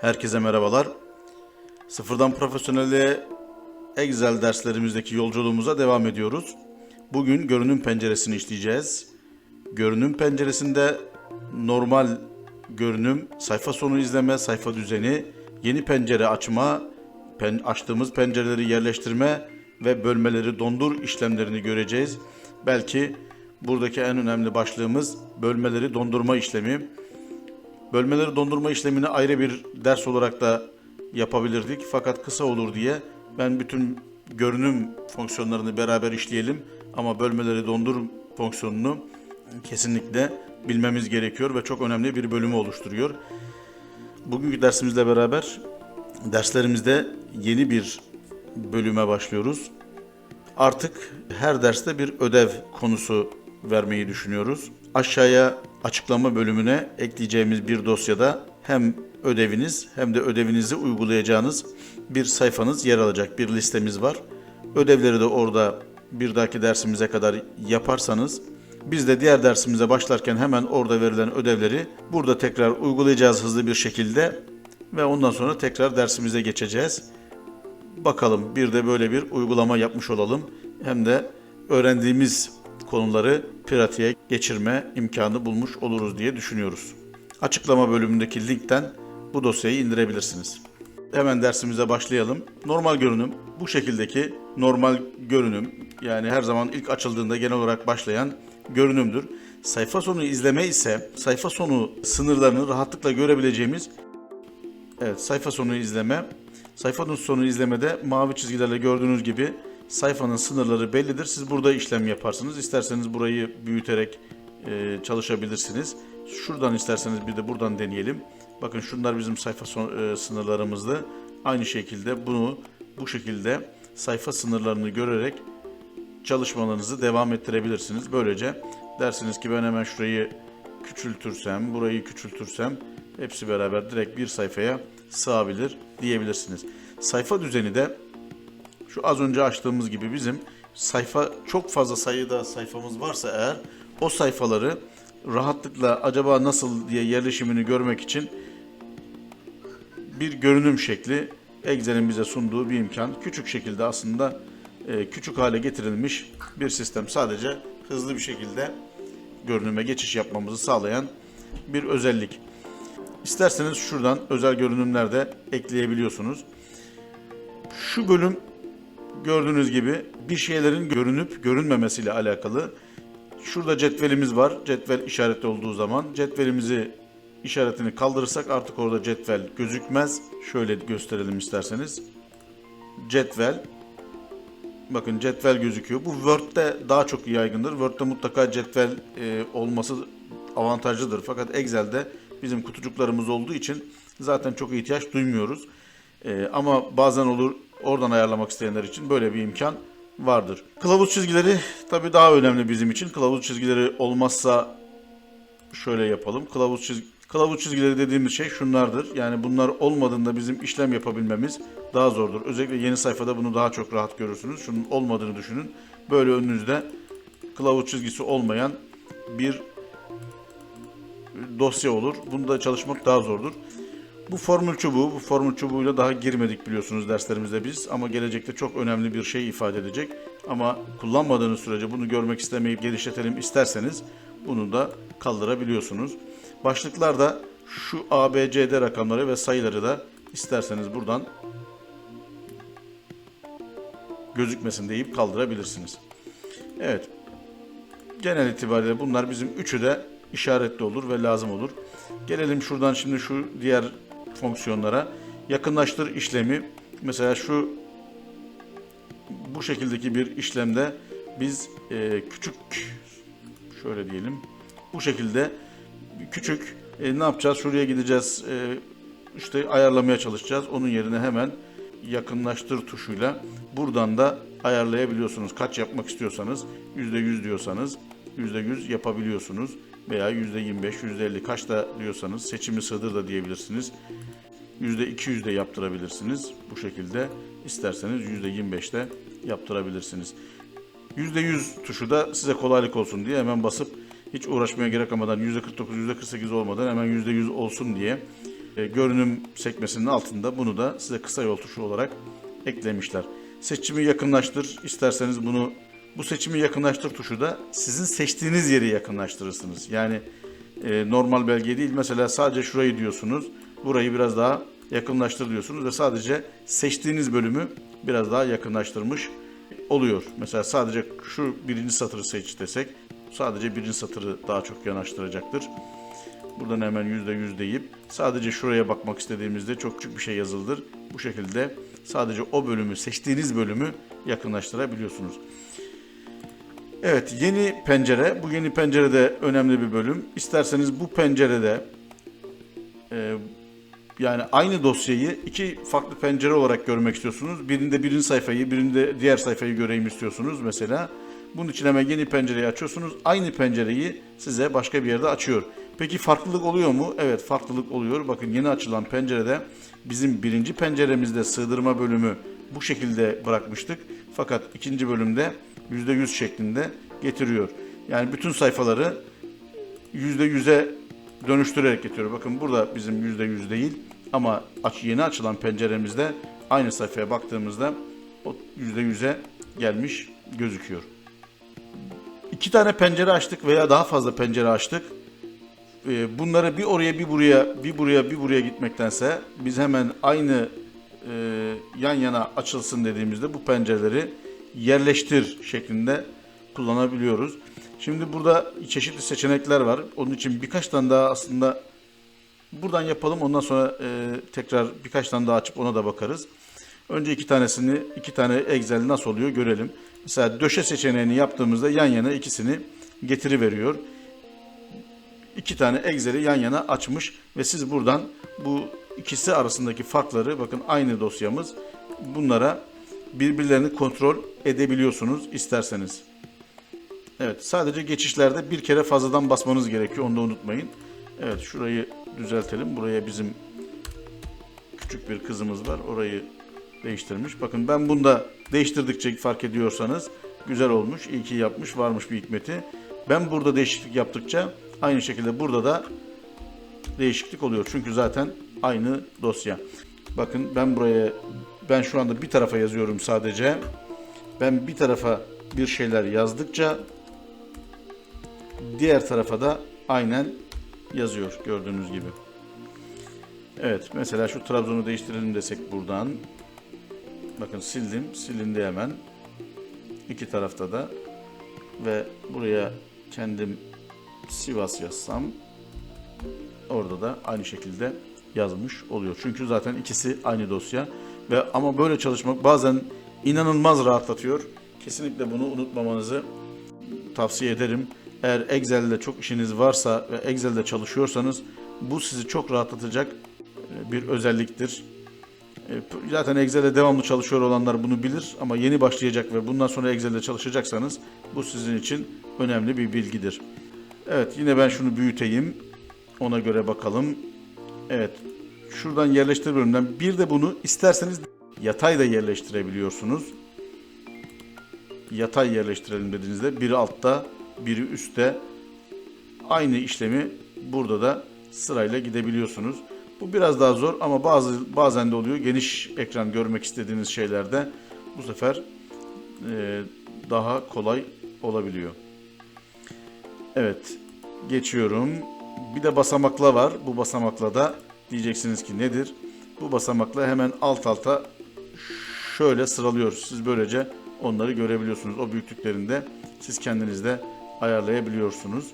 Herkese merhabalar. Sıfırdan profesyonelliğe Excel derslerimizdeki yolculuğumuza devam ediyoruz. Bugün görünüm penceresini işleyeceğiz. Görünüm penceresinde normal görünüm, sayfa sonu izleme, sayfa düzeni, yeni pencere açma, pen, açtığımız pencereleri yerleştirme ve bölmeleri dondur işlemlerini göreceğiz. Belki buradaki en önemli başlığımız bölmeleri dondurma işlemi. Bölmeleri dondurma işlemini ayrı bir ders olarak da yapabilirdik. Fakat kısa olur diye ben bütün görünüm fonksiyonlarını beraber işleyelim. Ama bölmeleri dondur fonksiyonunu kesinlikle bilmemiz gerekiyor ve çok önemli bir bölümü oluşturuyor. Bugünkü dersimizle beraber derslerimizde yeni bir bölüme başlıyoruz. Artık her derste bir ödev konusu vermeyi düşünüyoruz. Aşağıya açıklama bölümüne ekleyeceğimiz bir dosyada hem ödeviniz hem de ödevinizi uygulayacağınız bir sayfanız yer alacak. Bir listemiz var. Ödevleri de orada bir dahaki dersimize kadar yaparsanız biz de diğer dersimize başlarken hemen orada verilen ödevleri burada tekrar uygulayacağız hızlı bir şekilde ve ondan sonra tekrar dersimize geçeceğiz. Bakalım bir de böyle bir uygulama yapmış olalım. Hem de öğrendiğimiz konuları pratiğe geçirme imkanı bulmuş oluruz diye düşünüyoruz. Açıklama bölümündeki linkten bu dosyayı indirebilirsiniz. Hemen dersimize başlayalım. Normal görünüm bu şekildeki normal görünüm yani her zaman ilk açıldığında genel olarak başlayan görünümdür. Sayfa sonu izleme ise sayfa sonu sınırlarını rahatlıkla görebileceğimiz Evet, sayfa sonu izleme. Sayfanın sonu izlemede mavi çizgilerle gördüğünüz gibi sayfanın sınırları bellidir. Siz burada işlem yaparsınız. İsterseniz burayı büyüterek e, çalışabilirsiniz. Şuradan isterseniz bir de buradan deneyelim. Bakın şunlar bizim sayfa son, e, sınırlarımızdı. Aynı şekilde bunu bu şekilde sayfa sınırlarını görerek çalışmalarınızı devam ettirebilirsiniz. Böylece dersiniz ki ben hemen şurayı küçültürsem, burayı küçültürsem hepsi beraber direkt bir sayfaya sığabilir diyebilirsiniz. Sayfa düzeni de şu az önce açtığımız gibi bizim sayfa çok fazla sayıda sayfamız varsa eğer o sayfaları rahatlıkla acaba nasıl diye yerleşimini görmek için bir görünüm şekli Excel'in bize sunduğu bir imkan. Küçük şekilde aslında e, küçük hale getirilmiş bir sistem. Sadece hızlı bir şekilde görünüme geçiş yapmamızı sağlayan bir özellik. İsterseniz şuradan özel görünümler de ekleyebiliyorsunuz. Şu bölüm gördüğünüz gibi bir şeylerin görünüp görünmemesiyle alakalı. Şurada cetvelimiz var. Cetvel işaretli olduğu zaman cetvelimizi işaretini kaldırırsak artık orada cetvel gözükmez. Şöyle gösterelim isterseniz. Cetvel Bakın cetvel gözüküyor. Bu Word'de daha çok yaygındır. Word'de mutlaka cetvel e, olması avantajlıdır. Fakat Excel'de bizim kutucuklarımız olduğu için zaten çok ihtiyaç duymuyoruz. E, ama bazen olur oradan ayarlamak isteyenler için böyle bir imkan vardır. Kılavuz çizgileri tabii daha önemli bizim için. Kılavuz çizgileri olmazsa şöyle yapalım. Kılavuz çizgi Kılavuz çizgileri dediğimiz şey şunlardır. Yani bunlar olmadığında bizim işlem yapabilmemiz daha zordur. Özellikle yeni sayfada bunu daha çok rahat görürsünüz. Şunun olmadığını düşünün. Böyle önünüzde kılavuz çizgisi olmayan bir dosya olur. Bunda çalışmak daha zordur. Bu formül çubuğu, bu formül çubuğuyla daha girmedik biliyorsunuz derslerimizde biz ama gelecekte çok önemli bir şey ifade edecek. Ama kullanmadığınız sürece bunu görmek istemeyip genişletelim isterseniz bunu da kaldırabiliyorsunuz. Başlıklarda şu ABCD rakamları ve sayıları da isterseniz buradan gözükmesin deyip kaldırabilirsiniz. Evet. Genel itibariyle bunlar bizim üçü de işaretli olur ve lazım olur. Gelelim şuradan şimdi şu diğer fonksiyonlara. Yakınlaştır işlemi. Mesela şu bu şekildeki bir işlemde biz e, küçük şöyle diyelim bu şekilde küçük e, ne yapacağız? Şuraya gideceğiz. E, işte ayarlamaya çalışacağız. Onun yerine hemen yakınlaştır tuşuyla buradan da ayarlayabiliyorsunuz. Kaç yapmak istiyorsanız %100 diyorsanız %100 yapabiliyorsunuz. Veya %25, %50 kaç da diyorsanız seçimi sığdır da diyebilirsiniz. %200 de yaptırabilirsiniz. Bu şekilde isterseniz %25 de yaptırabilirsiniz. %100 tuşu da size kolaylık olsun diye hemen basıp hiç uğraşmaya gerek olmadan %49, %48 olmadan hemen %100 olsun diye E, görünüm sekmesinin altında bunu da size kısa yol tuşu olarak eklemişler. Seçimi yakınlaştır. İsterseniz bunu bu seçimi yakınlaştır tuşu da sizin seçtiğiniz yeri yakınlaştırırsınız. Yani e, normal belge değil. Mesela sadece şurayı diyorsunuz. Burayı biraz daha yakınlaştır diyorsunuz ve sadece seçtiğiniz bölümü biraz daha yakınlaştırmış oluyor. Mesela sadece şu birinci satırı seç desek sadece birinci satırı daha çok yanaştıracaktır. Buradan hemen yüzde yüz deyip sadece şuraya bakmak istediğimizde çok küçük bir şey yazıldır. Bu şekilde sadece o bölümü seçtiğiniz bölümü yakınlaştırabiliyorsunuz. Evet yeni pencere. Bu yeni pencerede önemli bir bölüm. İsterseniz bu pencerede e, yani aynı dosyayı iki farklı pencere olarak görmek istiyorsunuz. Birinde birinci sayfayı, birinde diğer sayfayı göreyim istiyorsunuz mesela. Bunun için hemen yeni pencereyi açıyorsunuz. Aynı pencereyi size başka bir yerde açıyor. Peki farklılık oluyor mu? Evet farklılık oluyor. Bakın yeni açılan pencerede bizim birinci penceremizde sığdırma bölümü bu şekilde bırakmıştık. Fakat ikinci bölümde %100 şeklinde getiriyor. Yani bütün sayfaları %100'e dönüştürerek getiriyor. Bakın burada bizim %100 değil ama aç, yeni açılan penceremizde aynı sayfaya baktığımızda o %100'e gelmiş gözüküyor. İki tane pencere açtık veya daha fazla pencere açtık. Ee, Bunları bir oraya bir buraya bir buraya bir buraya gitmektense biz hemen aynı e, yan yana açılsın dediğimizde bu pencereleri yerleştir şeklinde kullanabiliyoruz. Şimdi burada çeşitli seçenekler var. Onun için birkaç tane daha aslında buradan yapalım. Ondan sonra e, tekrar birkaç tane daha açıp ona da bakarız. Önce iki tanesini, iki tane Excel nasıl oluyor görelim. Mesela döşe seçeneğini yaptığımızda yan yana ikisini getiri veriyor. İki tane Excel'i yan yana açmış ve siz buradan bu ikisi arasındaki farkları bakın aynı dosyamız bunlara birbirlerini kontrol edebiliyorsunuz isterseniz. Evet sadece geçişlerde bir kere fazladan basmanız gerekiyor onu da unutmayın. Evet şurayı düzeltelim. Buraya bizim küçük bir kızımız var. Orayı değiştirmiş. Bakın ben bunda değiştirdikçe fark ediyorsanız güzel olmuş. İyi ki yapmış. Varmış bir hikmeti. Ben burada değişiklik yaptıkça aynı şekilde burada da değişiklik oluyor. Çünkü zaten aynı dosya. Bakın ben buraya ben şu anda bir tarafa yazıyorum sadece. Ben bir tarafa bir şeyler yazdıkça diğer tarafa da aynen yazıyor gördüğünüz gibi. Evet mesela şu Trabzon'u değiştirelim desek buradan. Bakın sildim. Silindi hemen. İki tarafta da. Ve buraya kendim Sivas yazsam orada da aynı şekilde yazmış oluyor. Çünkü zaten ikisi aynı dosya. Ve ama böyle çalışmak bazen inanılmaz rahatlatıyor. Kesinlikle bunu unutmamanızı tavsiye ederim. Eğer Excel'de çok işiniz varsa ve Excel'de çalışıyorsanız bu sizi çok rahatlatacak e, bir özelliktir. E, Zaten Excel'de devamlı çalışıyor olanlar bunu bilir ama yeni başlayacak ve bundan sonra Excel'de çalışacaksanız bu sizin için önemli bir bilgidir. Evet yine ben şunu büyüteyim. Ona göre bakalım. Evet şuradan yerleştir bölümünden bir de bunu isterseniz yatay da yerleştirebiliyorsunuz. Yatay yerleştirelim dediğinizde biri altta biri üstte aynı işlemi burada da sırayla gidebiliyorsunuz. Bu biraz daha zor ama bazı bazen de oluyor. Geniş ekran görmek istediğiniz şeylerde bu sefer e, daha kolay olabiliyor. Evet, geçiyorum. Bir de basamakla var. Bu basamakla da diyeceksiniz ki nedir? Bu basamakla hemen alt alta şöyle sıralıyoruz. Siz böylece onları görebiliyorsunuz. O büyüklüklerinde siz kendiniz de ayarlayabiliyorsunuz.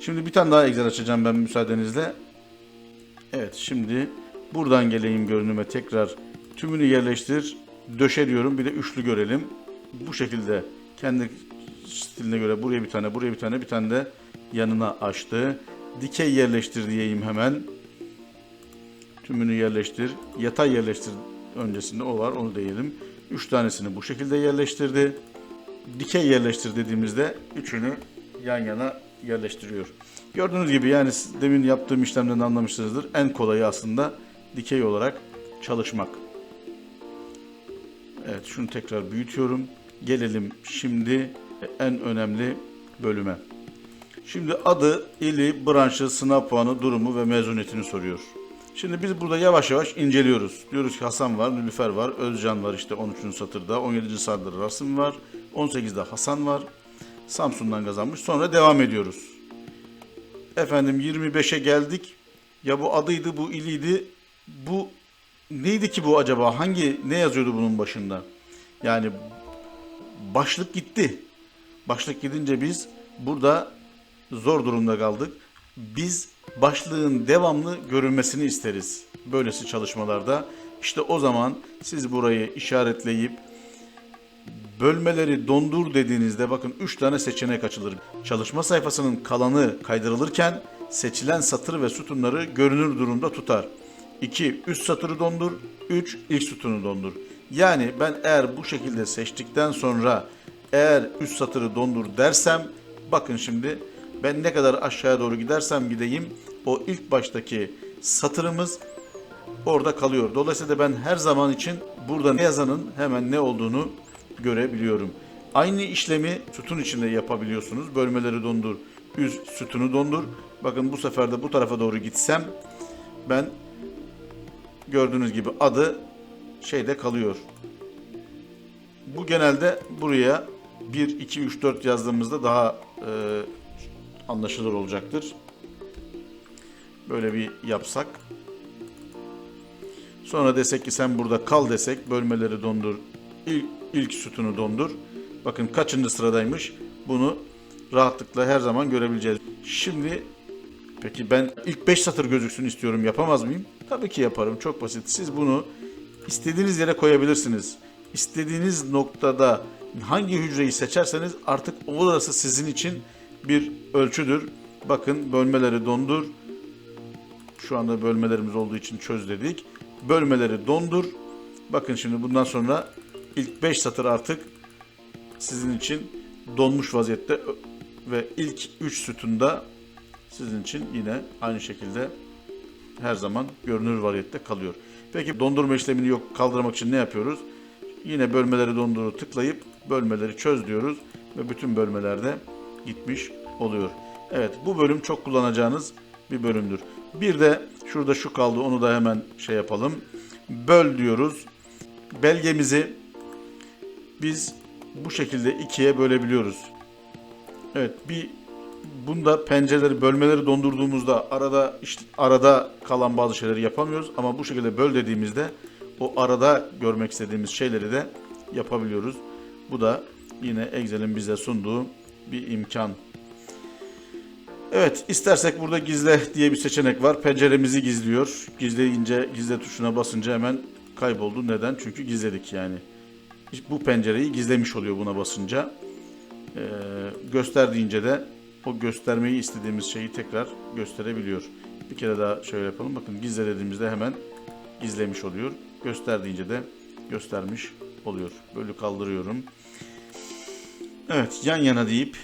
Şimdi bir tane daha Excel açacağım ben müsaadenizle. Evet şimdi buradan geleyim görünüme tekrar tümünü yerleştir. Döşe diyorum bir de üçlü görelim. Bu şekilde kendi stiline göre buraya bir tane buraya bir tane bir tane de yanına açtı. Dikey yerleştir diyeyim hemen. Tümünü yerleştir. Yatay yerleştir öncesinde o var onu diyelim. Üç tanesini bu şekilde yerleştirdi. Dikey yerleştir dediğimizde üçünü yan yana yerleştiriyor. Gördüğünüz gibi yani demin yaptığım işlemden de anlamışsınızdır. En kolayı aslında dikey olarak çalışmak. Evet şunu tekrar büyütüyorum. Gelelim şimdi en önemli bölüme. Şimdi adı, ili, branşı, sınav puanı, durumu ve mezuniyetini soruyor. Şimdi biz burada yavaş yavaş inceliyoruz. Diyoruz ki Hasan var, Nülüfer var, Özcan var işte 13. satırda, 17. satırda Rasım var, 18'de Hasan var. Samsun'dan kazanmış. Sonra devam ediyoruz. Efendim 25'e geldik. Ya bu adıydı, bu iliydi. Bu neydi ki bu acaba? Hangi ne yazıyordu bunun başında? Yani başlık gitti. Başlık gidince biz burada zor durumda kaldık. Biz başlığın devamlı görülmesini isteriz. Böylesi çalışmalarda. İşte o zaman siz burayı işaretleyip bölmeleri dondur dediğinizde bakın 3 tane seçenek açılır. Çalışma sayfasının kalanı kaydırılırken seçilen satır ve sütunları görünür durumda tutar. 2. Üst satırı dondur. 3. ilk sütunu dondur. Yani ben eğer bu şekilde seçtikten sonra eğer üst satırı dondur dersem bakın şimdi ben ne kadar aşağıya doğru gidersem gideyim o ilk baştaki satırımız orada kalıyor. Dolayısıyla ben her zaman için burada ne yazanın hemen ne olduğunu görebiliyorum. Aynı işlemi sütun içinde yapabiliyorsunuz. Bölmeleri dondur, üst sütunu dondur. Bakın bu sefer de bu tarafa doğru gitsem ben gördüğünüz gibi adı şeyde kalıyor. Bu genelde buraya 1, 2, 3, 4 yazdığımızda daha e, anlaşılır olacaktır. Böyle bir yapsak. Sonra desek ki sen burada kal desek bölmeleri dondur. İlk, ilk sütunu dondur. Bakın kaçıncı sıradaymış. Bunu rahatlıkla her zaman görebileceğiz. Şimdi peki ben ilk 5 satır gözüksün istiyorum yapamaz mıyım? Tabii ki yaparım. Çok basit. Siz bunu istediğiniz yere koyabilirsiniz. İstediğiniz noktada hangi hücreyi seçerseniz artık orası sizin için bir ölçüdür. Bakın bölmeleri dondur. Şu anda bölmelerimiz olduğu için çöz dedik. Bölmeleri dondur. Bakın şimdi bundan sonra ilk 5 satır artık sizin için donmuş vaziyette ve ilk 3 sütunda sizin için yine aynı şekilde her zaman görünür vaziyette kalıyor. Peki dondurma işlemini yok kaldırmak için ne yapıyoruz? Yine bölmeleri donduru tıklayıp bölmeleri çöz diyoruz ve bütün bölmelerde gitmiş oluyor. Evet bu bölüm çok kullanacağınız bir bölümdür. Bir de şurada şu kaldı onu da hemen şey yapalım. Böl diyoruz. Belgemizi biz bu şekilde ikiye bölebiliyoruz. Evet bir bunda pencereleri bölmeleri dondurduğumuzda arada işte arada kalan bazı şeyleri yapamıyoruz ama bu şekilde böl dediğimizde o arada görmek istediğimiz şeyleri de yapabiliyoruz. Bu da yine Excel'in bize sunduğu bir imkan. Evet, istersek burada gizle diye bir seçenek var. Penceremizi gizliyor. Gizleyince, gizle tuşuna basınca hemen kayboldu. Neden? Çünkü gizledik yani. Bu pencereyi gizlemiş oluyor buna basınca. Ee, göster de o göstermeyi istediğimiz şeyi tekrar gösterebiliyor. Bir kere daha şöyle yapalım. Bakın gizle dediğimizde hemen gizlemiş oluyor. Göster deyince de göstermiş oluyor. Böyle kaldırıyorum. Evet yan yana deyip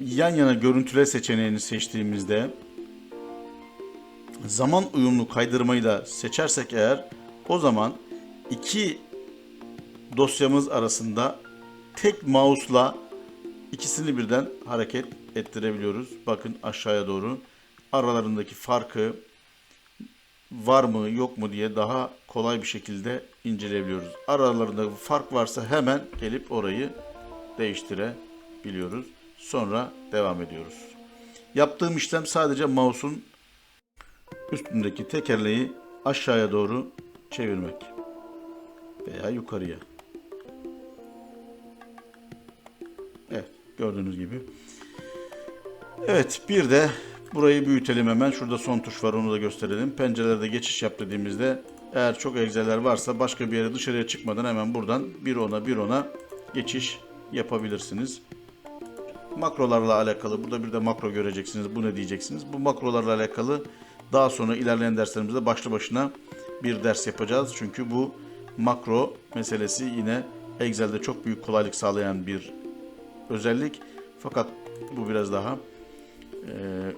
yan yana görüntüle seçeneğini seçtiğimizde zaman uyumlu kaydırmayı da seçersek eğer o zaman iki dosyamız arasında tek mouse'la ikisini birden hareket ettirebiliyoruz. Bakın aşağıya doğru aralarındaki farkı var mı yok mu diye daha kolay bir şekilde inceleyebiliyoruz. Aralarında fark varsa hemen gelip orayı değiştirebiliyoruz. Sonra devam ediyoruz. Yaptığım işlem sadece mouse'un üstündeki tekerleği aşağıya doğru çevirmek veya yukarıya. Evet, gördüğünüz gibi. Evet, bir de burayı büyütelim hemen. Şurada son tuş var, onu da gösterelim. Pencerelerde geçiş yap dediğimizde eğer çok egzeler varsa başka bir yere dışarıya çıkmadan hemen buradan bir ona bir ona geçiş yapabilirsiniz. Makrolarla alakalı burada bir de makro göreceksiniz. Bu ne diyeceksiniz? Bu makrolarla alakalı daha sonra ilerleyen derslerimizde başlı başına bir ders yapacağız. Çünkü bu makro meselesi yine Excel'de çok büyük kolaylık sağlayan bir özellik. Fakat bu biraz daha e,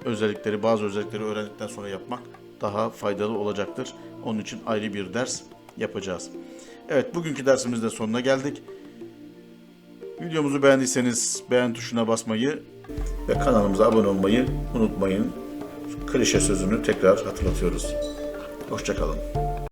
özellikleri, bazı özellikleri öğrendikten sonra yapmak daha faydalı olacaktır. Onun için ayrı bir ders yapacağız. Evet, bugünkü dersimizde sonuna geldik. Videomuzu beğendiyseniz beğen tuşuna basmayı ve kanalımıza abone olmayı unutmayın. Klişe sözünü tekrar hatırlatıyoruz. Hoşçakalın.